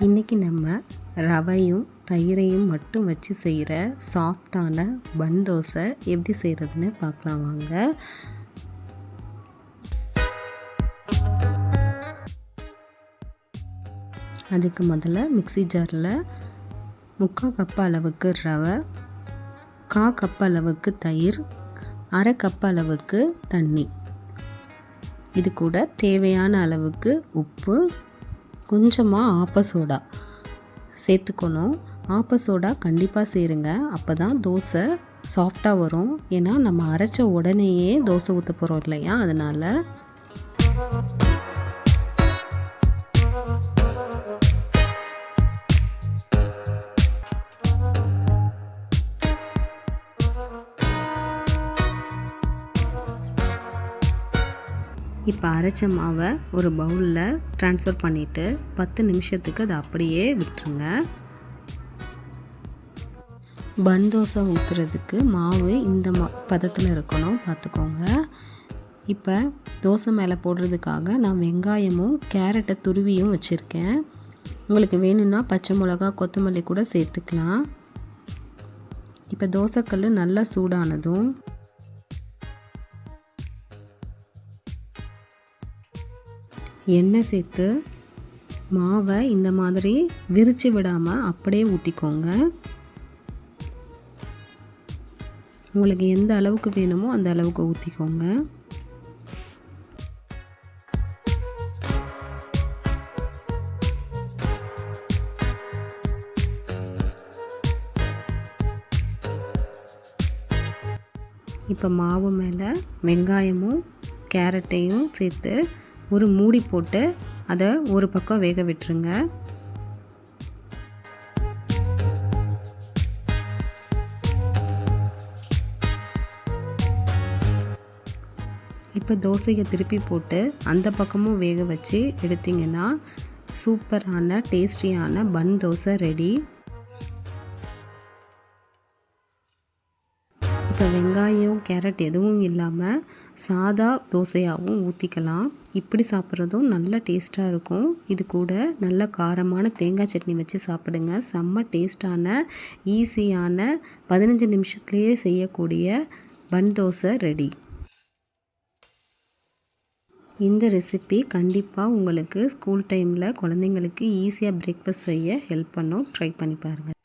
இன்றைக்கி நம்ம ரவையும் தயிரையும் மட்டும் வச்சு செய்கிற சாஃப்டான பன் தோசை எப்படி செய்கிறதுன்னு பார்க்கலாம் வாங்க. அதுக்கு முதல்ல மிக்ஸி ஜாரில் முக்கால் கப் அளவுக்கு ரவை கா கப் அளவுக்கு தயிர் அரை கப் அளவுக்கு தண்ணி. இது கூட தேவையான அளவுக்கு உப்பு கொஞ்சமாக ஆப்ப சோடா சேர்த்துக்கணும். ஆப்ப சோடா கண்டிப்பாக சேருங்க. அப்போ தான் தோசை சாஃப்டாக வரும். ஏன்னா நம்ம அரைச்ச உடனேயே தோசை ஊற்ற போகிறோம் இல்லையா? அதனால் இப்போ அரைச்ச மாவை ஒரு பவுலில் ட்ரான்ஸ்ஃபர் பண்ணிவிட்டு பத்து நிமிஷத்துக்கு அதை அப்படியே விட்டுருங்க. பன் தோசை ஊற்றுறதுக்கு மாவு இந்த மா பதத்தில் இருக்கணும் பார்த்துக்கோங்க. இப்போ தோசை மேலே போடுறதுக்காக நான் வெங்காயமும் கேரட்டை துருவியும் வச்சுருக்கேன். உங்களுக்கு வேணும்னா பச்சை மிளகா கொத்தமல்லி கூட சேர்த்துக்கலாம். இப்போ தோசைக்கல் நல்லா சூடானதும் எண்ணெய் சேர்த்து மாவை இந்த மாதிரி விரித்து விடாமல் அப்படியே ஊற்றிக்கோங்க உங்களுக்கு எந்த அளவுக்கு வேணுமோ அந்த அளவுக்கு ஊற்றிக்கோங்க இப்போ மாவு மேலே வெங்காயமும் கேரட்டையும் சேர்த்து ஒரு மூடி போட்டு அதை ஒரு பக்கம் வேக விட்டுருங்க. இப்போ தோசையை திருப்பி போட்டு அந்த பக்கமும் வேக வச்சு எடுத்திங்கன்னா சூப்பரான டேஸ்டியான பன் தோசை ரெடி. இப்போ வெங்காயம் கேரட் எதுவும் இல்லாமல் சாதா தோசையாகவும் ஊற்றிக்கலாம் இப்படி சாப்பிட்றதும் நல்ல டேஸ்ட்டாக இருக்கும். இது கூட நல்ல காரமான தேங்காய் சட்னி வச்சு சாப்பிடுங்க. செம்ம டேஸ்டான ஈஸியான பதினஞ்சு நிமிஷத்துலேயே செய்யக்கூடிய பன் தோசை ரெடி இந்த ரெசிபி கண்டிப்பாக உங்களுக்கு ஸ்கூல் டைமில் குழந்தைங்களுக்கு ஈஸியாக பிரேக்ஃபாஸ்ட் செய்ய ஹெல்ப் பண்ணும். ட்ரை பண்ணி பாருங்கள்